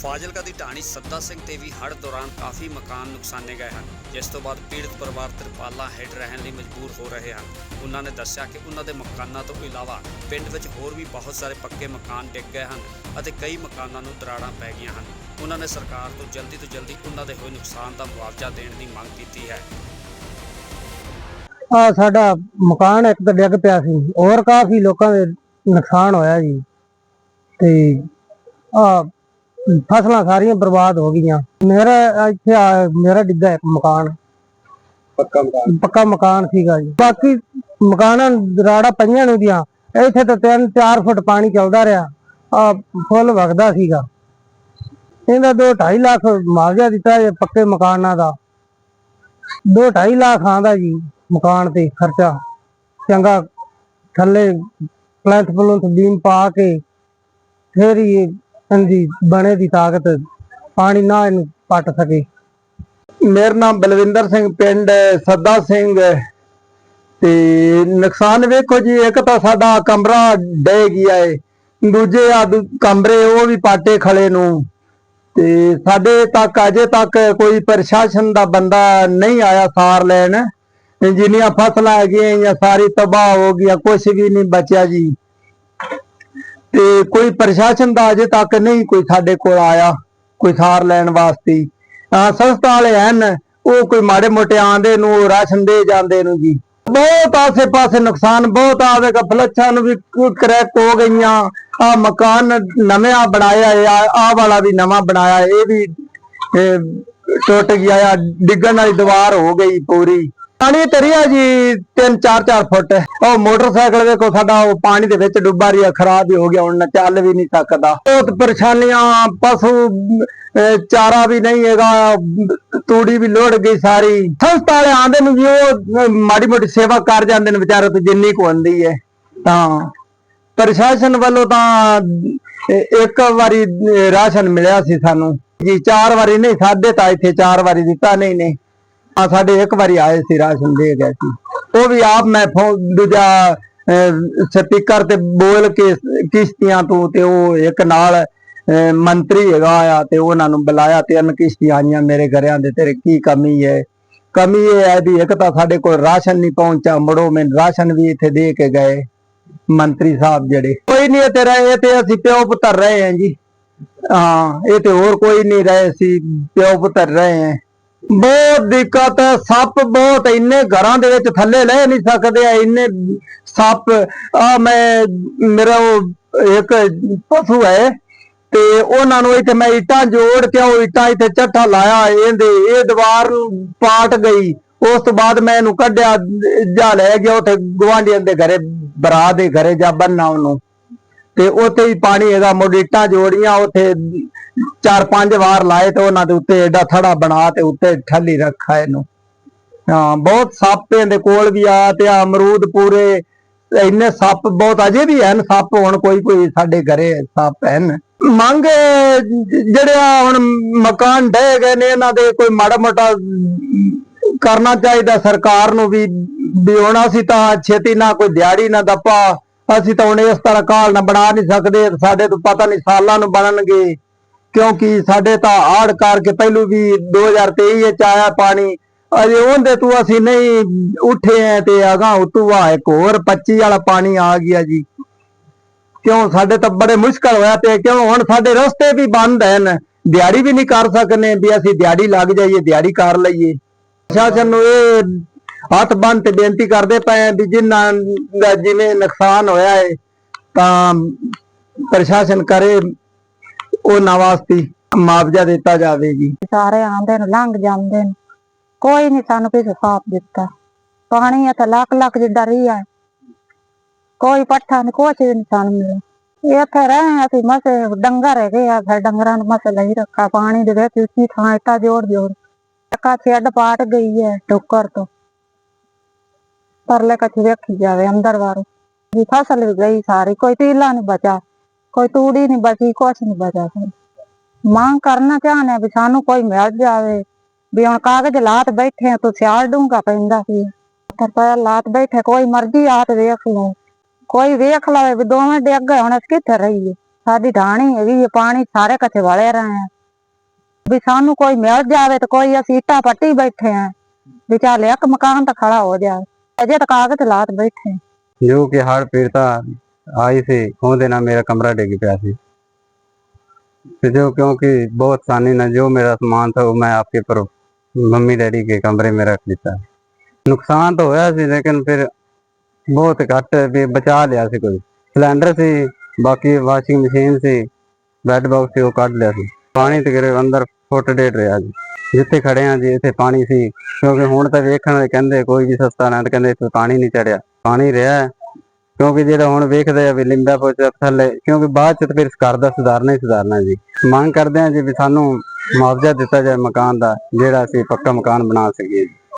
ਫਾਜ਼ਿਲਕਾ ਦੀ ਢਾਣੀ ਸੱਦਾ ਸਿੰਘ ਤੇ ਵੀ ਹੜ੍ਹ ਦੌਰਾਨ ਕਾਫੀ ਮਕਾਨ ਨੁਕਸਾਨੇ ਗਏ ਹਨ, ਜਿਸ ਤੋਂ ਬਾਅਦ ਪੀੜਤ ਪਰਿਵਾਰ ਤਰਪਾਲਾਂ ਹੇਠ ਰਹਿਣ ਲਈ ਮਜਬੂਰ ਹੋ ਰਹੇ ਹਨ। ਉਹਨਾਂ ਨੇ ਦੱਸਿਆ ਕਿ ਉਹਨਾਂ ਦੇ ਮਕਾਨਾਂ ਤੋਂ ਇਲਾਵਾ ਪਿੰਡ ਵਿੱਚ ਹੋਰ ਵੀ ਬਹੁਤ ਸਾਰੇ ਪੱਕੇ ਮਕਾਨ ਡਿੱਗ ਗਏ ਹਨ ਅਤੇ ਕਈ ਮਕਾਨਾਂ ਨੂੰ ਦਰਾੜਾਂ ਪੈ ਗਈਆਂ ਹਨ। ਉਹਨਾਂ ਨੇ ਸਰਕਾਰ ਤੋਂ ਜਲਦੀ ਤੋਂ ਜਲਦੀ ਉਹਨਾਂ ਦੇ ਹੋਏ ਨੁਕਸਾਨ ਦਾ ਮੁਆਵਜ਼ਾ ਦੇਣ ਦੀ ਮੰਗ ਕੀਤੀ ਹੈ। ਆ ਸਾਡਾ ਮਕਾਨ ਇੱਕ ਤਾਂ ਡਿੱਗ ਪਿਆ ਸੀ, ਹੋਰ ਕਾਫੀ ਲੋਕਾਂ ਦੇ ਨੁਕਸਾਨ ਹੋਇਆ ਜੀ। ਤੇ ਆ ਫਸਲਾਂ ਸਾਰੀਆਂ ਬਰਬਾਦ ਹੋ ਗਈਆਂ। ਮੇਰਾ ਇੱਥੇ ਆ- ਮੇਰਾ ਡਿੱਗਾ ਇੱਕ ਮਕਾਨ। ਪੱਕਾ ਮਕਾਨ। ਪੱਕਾ ਮਕਾਨ ਸੀਗਾ ਜੀ। ਬਾਕੀ ਮਕਾਨਾਂ ਨੂੰ ਰਾੜਾ ਪਈਆਂ ਨੂੰ ਦੀਆਂ ਇੱਥੇ ਤਾਂ 3-4 ਫੁੱਟ ਪਾਣੀ ਚੱਲਦਾ ਰਿਹਾ। ਆ ਫੁੱਲ ਵਗਦਾ ਸੀਗਾ। ਇਹਦਾ 2.5 ਲੱਖ ਮੁਆਵਜ਼ਾ ਦਿੱਤਾ ਜੇ ਪੱਕੇ ਮਕਾਨਾਂ ਦਾ। 2.5 ਲੱਖ ਆਂਦਾ ਜੀ ਮਕਾਨ ਤੇ ਖਰਚਾ। ਚੰਗਾ ਥੱਲੇ ਪਲੈਂਥ ਪਲੁੰਥ ਬੀਮ ਪਾ ਕੇ ਫਿਰ ਹੀ ਇਹ ਇਹਦੀ ਬਣੇ ਦੀ ਤਾਕਤ, ਪਾਣੀ ਨਾ ਇਹਨੂੰ ਪੱਟ ਸਕੇ। ਮੇਰਾ ਨਾਮ ਬਲਵਿੰਦਰ ਸਿੰਘ, ਪਿੰਡ ਸੱਦਾ ਸਿੰਘ ਤੇ ਨੁਕਸਾਨ ਵੇਖੋ ਜੀ, ਇੱਕ ਤਾਂ ਸਾਡਾ ਕਮਰਾ ਡਹਿ ਗਿਆ ਏ। ਦੂਜੇ ਆ ਕਮਰੇ ਉਹ ਵੀ ਪਾਟੇ ਖਲੇ ਨੂੰ। ਤੇ ਸਾਡੇ ਤੱਕ, ਅਜੇ ਤੱਕ ਕੋਈ ਪ੍ਰਸ਼ਾਸਨ ਦਾ ਬੰਦਾ ਨਹੀਂ ਆਇਆ ਸਾਰ ਲੈਣ। ਜਿੰਨੀਆਂ ਫਸਲਾਂ ਹੈਗੀਆਂ ਜਾਂ ਸਾਰੀ ਤਬਾਹ ਹੋ ਗਈ ਕੁਝ ਵੀ ਨਹੀਂ ਬਚਿਆ ਜੀ। ਤੇ ਕੋਈ ਪ੍ਰਸ਼ਾਸਨ ਦਾ ਅਜੇ ਤੱਕ ਨਹੀਂ ਕੋਈ ਸਾਡੇ ਕੋਲ ਆਇਆ, ਕੋਈ ਸਾਰ ਲੈਣ ਵਾਸਤੇ। ਆ ਸੰਸਥਾ ਵਾਲੇ ਹਨ, ਉਹ ਕੋਈ ਮਾੜੇ ਮੋਟੇ ਆਂਦੇ ਨੂੰ, ਉਹ ਰਾਸ਼ਨ ਦੇ ਜਾਂਦੇ ਨੂੰ ਜੀ। ਬਹੁਤ ਆਸੇ ਪਾਸੇ ਨੁਕਸਾਨ, ਬਹੁਤ ਆਵੇਗਾ ਫਲੱਛਾਂ ਨੂੰ ਵੀ ਕਰੈਕ ਹੋ ਗਈਆਂ। ਆ ਮਕਾਨ ਨਵਾਂ ਬਣਾਇਆ ਹੈ ਆ ਵਾਲਾ ਵੀ ਨਵਾਂ ਬਣਾਇਆ ਇਹ ਵੀ ਟੁੱਟ ਗਿਆ ਆ ਡਿੱਗਣ ਵਾਲੀ ਦੀਵਾਰ ਹੋ ਗਈ ਪੂਰੀ। ਪਾਣੀ ਤਰੀਆ ਜੀ 3-4-4 ਫੁੱਟ। ਉਹ ਮੋਟਰਸਾਈਕਲ ਵੇਖੋ ਸਾਡਾ, ਉਹ ਪਾਣੀ ਦੇ ਵਿੱਚ ਡੁੱਬਾ ਰਿਹਾ, ਖਰਾਬ ਹੀ ਹੋ ਗਿਆ, ਹੁਣ ਚੱਲ ਵੀ ਨਹੀਂ ਸਕਦਾ। ਬਹੁਤ ਪਰੇਸ਼ਾਨੀਆਂ, ਪਸ਼ੂ ਚਾਰਾ ਵੀ ਨਹੀਂ ਹੈਗਾ, ਤੂੜੀ ਵੀ ਲੋੜ ਗਈ ਸਾਰੀ। ਸੰਸਥਾ ਵਾਲੇ ਆਂਦੇ ਨੂੰ ਜੀ, ਉਹ ਮਾੜੀ ਮੋਟੀ ਸੇਵਾ ਕਰ ਜਾਂਦੇ ਨੇ ਵਿਚਾਰੇ ਤੇ, ਜਿੰਨੀ ਕੁ ਹੁੰਦੀ ਹੈ। ਤਾਂ ਪ੍ਰਸ਼ਾਸਨ ਵੱਲੋਂ ਤਾਂ ਇੱਕ ਵਾਰੀ ਰਾਸ਼ਨ ਮਿਲਿਆ ਸੀ ਸਾਨੂੰ। ਜੀ, ਚਾਰ ਵਾਰੀ ਨਹੀਂ, ਸਾਡੇ ਤਾਂ ਇੱਥੇ ਚਾਰ ਵਾਰੀ ਦਿੱਤਾ ਨਹੀਂ ਨਹੀਂ ਆ ਸਾਡੇ ਇੱਕ ਵਾਰੀ ਆਏ ਸੀ ਰਾਸ਼ਨ ਦੇ ਗਏ ਸੀ। ਉਹ ਵੀ ਆਪ ਮੈਂ ਫੋ- ਦੂਜਾ ਸਪੀਕਰ ਤੇ ਬੋਲ ਕੇ ਕਿਸ਼ਤੀਆਂ ਤੋਂ ਤੇ ਉਹ ਇੱਕ ਨਾਲ ਮੰਤਰੀ ਹੈਗਾ ਆ ਤੇ ਉਹਨਾਂ ਨੂੰ ਬੁਲਾਇਆ ਤੇ ਅਨ ਕਿਸ਼ਤੀਆਂ ਆਈਆਂ ਮੇਰੇ ਘਰਿਆਂ ਦੇ ਤੇਰੇ ਕੀ ਕਮੀ ਹੈ ਕਮੀ ਇਹ ਹੈ ਵੀ ਇੱਕ ਤਾਂ ਸਾਡੇ ਕੋਲ ਰਾਸ਼ਨ ਨਹੀਂ ਪਹੁੰਚਾ ਮੜੋ ਮੈਂ ਰਾਸ਼ਨ ਵੀ ਇੱਥੇ ਦੇ ਕੇ ਗਏ, ਮੰਤਰੀ ਸਾਹਿਬ ਜਿਹੜੇ। ਕੋਈ ਨਹੀਂ ਇਹ ਤੇ ਤੇ ਅਸੀਂ ਪਿਓ ਪੁੱਤਰ ਰਹੇ ਹਾਂ ਜੀ। ਹਾਂ, ਇਹ ਤੇ ਹੋਰ ਕੋਈ ਨਹੀਂ ਰਹੇ ਸੀ ਪਿਓ ਪੁੱਤਰ ਰਹੇ ਹਾਂ। ਬਹੁਤ ਦਿੱਕਤ ਹੈ, ਸੱਪ ਬਹੁਤ ਇੰਨੇ ਘਰਾਂ ਦੇ ਵਿੱਚ ਥੱਲੇ ਲੈ ਨਹੀਂ ਸਕਦੇ ਆ, ਇੰਨੇ ਸੱਪ। ਆ ਮੈਂ, ਮੇਰਾ ਉਹ ਇੱਕ ਪਸ਼ੂ ਹੈ ਤੇ ਉਹਨਾਂ ਨੂੰ ਇੱਥੇ ਮੈਂ ਇੱਟਾਂ ਜੋੜ ਕੇ ਉਹ ਇੱਟਾਂ ਇੱਥੇ ਚੱਠਾ ਲਾਇਆ, ਇਹਦੇ, ਇਹ ਦੀਵਾਰ ਪਾਟ ਗਈ। ਉਸ ਤੋਂ ਬਾਅਦ ਮੈਂ ਇਹਨੂੰ ਕੱਢਿਆ, ਜਾ ਲੈ ਗਿਆ ਉੱਥੇ ਗਵਾਂਢੀਆਂ ਦੇ ਘਰੇ ਬਰਾ ਦੇ ਘਰੇ ਜਾ ਬੰਨਾ ਉਹਨੂੰ। ਤੇ ਉੱਥੇ ਹੀ ਪਾਣੀ ਹੈਗਾ ਮੋਡੀਟਾਂ ਜੋੜੀਆਂ, ਉੱਥੇ ਚਾਰ ਪੰਜ ਵਾਰ ਲਾਏ ਤੇ ਉਹਨਾਂ ਦੇ ਉੱਤੇ ਐਡਾ ਥੜਾ ਬਣਾ ਤੇ ਉੱਤੇ ਠੱਲੀ ਰੱਖਾ ਇਹਨੂੰ। ਹਾਂ, ਬਹੁਤ ਸੱਪ ਇਹਦੇ ਕੋਲ ਵੀ ਆ ਤੇ ਅਮਰੂਦ ਪੂਰੇ, ਇੰਨੇ ਸੱਪ ਬਹੁਤ, ਅਜੇ ਵੀ ਹਨ ਸੱਪ, ਹੁਣ ਕੋਈ ਕੋਈ ਸਾਡੇ ਘਰੇ ਸੱਪ ਹਨ। ਮੰਗ ਜ- ਜਿਹੜੇ ਆ ਹੁਣ ਮਕਾਨ ਢਹਿ ਗਏ ਨੇ, ਇਹਨਾਂ ਦੇ ਕੋਈ ਮਾੜਾ ਮੋਟਾ ਕਰਨਾ ਚਾਹੀਦਾ ਸਰਕਾਰ ਨੂੰ ਵੀ ਵੀ ਹੁਣ ਅਸੀਂ ਤਾਂ ਛੇਤੀ ਨਾ ਕੋਈ ਦਿਹਾੜੀ ਨਾ ਦੱਪਾ। ਅਸੀਂ ਤਾਂ ਹੁਣ ਇਸ ਤਰ੍ਹਾਂ ਕਾਲ ਬਣਾ ਨਹੀਂ ਸਕਦੇ, ਸਾਡੇ ਤੋਂ ਪਤਾ ਨਹੀਂ ਸਾਲਾਂ ਨੂੰ ਬਣਨਗੇ। ਕਿਉਂਕਿ ਸਾਡੇ ਤਾਂ ਆੜ ਕਰਕੇ ਪਹਿਲੂ ਵੀ 2023 ਵਿੱਚ ਆਇਆ ਪਾਣੀ, ਅਜੇ ਉਹਦੇ ਤੋਂ ਅਸੀਂ ਨਹੀਂ ਉੱਠੇ ਆ ਤੇ ਅਗਾ ਉਤੋਂ ਆ ਇੱਕ ਹੋਰ 25 ਵਾਲਾ ਪਾਣੀ ਆ ਗਿਆ ਜੀ। ਕਿਉਂ? ਸਾਡੇ ਤਾਂ ਬੜੇ ਮੁਸ਼ਕਲ ਹੋਇਆ ਤੇ ਕਿਉਂ? ਹੁਣ ਸਾਡੇ ਰਸਤੇ ਵੀ ਬੰਦ ਹਨ ਦਿਹਾੜੀ ਵੀ ਨਹੀਂ ਕਰ ਸਕਨੇ ਵੀ ਅਸੀਂ ਦਿਹਾੜੀ ਲੱਗ ਜਾਈਏ, ਦਿਹਾੜੀ ਕਰ ਲਈਏ। ਪ੍ਰਸ਼ਾਸਨ ਨੂੰ ਇਹ ਹੱਥ ਬੰਨ ਤੇ ਬੇਨਤੀ ਕਰਦੇ ਪਏ ਆ ਵੀ ਜਿਨ੍ਹਾਂ ਦਾ ਜਿਵੇਂ ਨੁਕਸਾਨ ਹੋਇਆ ਹੈ ਤਾਂ ਪ੍ਰਸ਼ਾਸਨ ਕਰੇ, ਉਹਨਾਂ ਵਾਸਤੇ ਮੁਆਵਜ਼ਾ ਦਿੱਤਾ ਜਾਵੇ ਜੀ। ਸਾਰੇ ਆਂਦੇ ਨੇ, ਲੰਘ ਜਾਂਦੇ ਨੇ। ਕੋਈ ਨਹੀਂ ਸਾਨੂੰ ਕਿਸੇ ਸਾਥ ਦਿੱਤਾ। ਪਾਣੀ ਇੱਥੇ ਲੱਖ ਲੱਖ ਜਿੱਦਾਂ ਰਹੀ ਕੋਈ ਪੱਠਾ ਨਹੀਂ ਕੁਛ ਵੀ ਨਹੀਂ ਸਾਨੂੰ ਮਿਲਿਆ। ਇੱਥੇ ਰਹੇ ਅਸੀਂ, ਮਸੇ ਡੰਗਰ ਹੈਗੇ ਆ, ਫਿਰ ਡੰਗਰਾਂ ਨੂੰ ਮਸੇ ਲਈ ਰੱਖਾ, ਪਾਣੀ ਦੇ ਵਿੱਚ ਉੱਚੀ ਥਾਂ ਇੱਟਾਂ ਜੋੜ ਜੋੜ ਟੱਕਾ ਛੱਡ ਪਾਟ ਗਈ ਹੈ ਟੋਕਰ ਤੋਂ। ਪਰਲੇ ਕਛ ਵੇਖੀ ਜਾਵੇ ਅੰਦਰ ਵਾਰੂ ਜੀ ਫਸਲ ਵੀ ਗਈ ਸਾਰੀ, ਕੋਈ ਤੀਲਾ ਨਹੀਂ ਬਚਾ ਕੋਈ ਤੂੜੀ ਨਹੀਂ ਬਚੀ, ਕੁਛ ਨਹੀਂ ਬਚਾ ਮੰਗ ਕਰਨਾ ਚਾਹਨੇ ਵੀ ਸਾਨੂੰ ਕੋਈ ਮਿਲ ਜਾਵੇ। ਵੀ ਹੁਣ ਕਾਗਜ਼ ਲਾਤ ਬੈਠੇ ਆ, ਤੂੰ ਸਿਆਲ ਡੂੰਗਾ ਪੈਂਦਾ ਸੀ। ਪਰ ਲਾਤ ਬੈਠੇ, ਕੋਈ ਮਰਜ਼ੀ ਆਤ ਵੇਖ ਲਓ ਕੋਈ ਵੇਖ ਲਵੇ ਵੀ ਦੋਵੇਂ ਡਿੱਗ ਗਏ ਹੁਣ ਅਸੀਂ ਕਿੱਥੇ ਰਹੀਏ? ਸਾਡੀ ਢਾਣੀ ਹੈਗੀ ਪਾਣੀ ਸਾਰੇ ਕੱਥੇ ਵਾਲੇ ਰਹੇ ਆ। ਵੀ ਸਾਨੂੰ ਕੋਈ ਮਿਲ ਜਾਵੇ ਤੇ ਕੋਈ ਅਸੀਂ ਇੱਟਾਂ ਪੱਟੀ ਬੈਠੇ ਆ। ਵੀ ਚੱਲ ਇੱਕ ਮਕਾਨ ਤਾਂ ਖੜਾ ਹੋ ਜਾਵੇ। ਅਜੇ ਤੱਕ ਆ ਕੇ ਤੇ ਲਾਤ ਬੈਠੇ ਜੋ ਕਿ ਹੜ ਪੀੜਤਾ ਆਈ ਸੀ ਉਹਦੇ ਨਾਲ ਮੇਰਾ ਕਮਰਾ ਡਿੱਗ ਪਿਆ ਸੀ ਤੇ ਜੋ ਕਿਉਂਕਿ ਬਹੁਤ ਸਾਨੀ ਨਾਲ ਜੋ ਮੇਰਾ ਸਮਾਨ ਥਾ ਉਹ ਮੈਂ ਆਪਕੇ ਪਰ मम्मी डैडी के कमरे में रख लिता नुकसान तो होया सी लेकिन फिर बहुत घट भी बचा लिया सी कोई सिलेंडर से बाकी वाशिंग मशीन से बेड बॉक्स से वो काट लिया सी पानी तकरीबन अंदर फुट डेढ़ रहा जी ਜਿੱਥੇ ਖੜੇ ਆ ਜੀ, ਇੱਥੇ ਪਾਣੀ ਸੀ। ਕਿਉਂਕਿ ਹੁਣ ਤਾਂ ਵੇਖਣ ਵਾਲੇ ਕਹਿੰਦੇ ਕੋਈ ਵੀ ਸਸਤਾ ਨਾ, ਤੇ ਕਹਿੰਦੇ ਇੱਥੇ ਪਾਣੀ ਨਹੀਂ ਚੜਿਆ। ਪਾਣੀ ਰਿਹਾ ਕਿਉਂਕਿ ਜਿਹੜਾ ਹੁਣ ਵੇਖਦੇ ਆ ਵੀ ਲਿੰਬਾ ਪੁੱਛ ਥੱਲੇ, ਕਿਉਂਕਿ ਬਾਅਦ ਚ ਤਾਂ ਫਿਰ ਘਰ ਦਾ ਸੁਧਾਰਨਾ ਹੀ ਸੁਧਾਰਨਾ ਜੀ। ਮੰਗ ਕਰਦੇ ਆ ਜੀ ਵੀ ਸਾਨੂੰ ਮੁਆਵਜ਼ਾ ਦਿੱਤਾ ਜਾਏ ਮਕਾਨ ਦਾ, ਜਿਹੜਾ ਅਸੀਂ ਪੱਕਾ ਮਕਾਨ ਬਣਾ ਸਕੀਏ ਜੀ।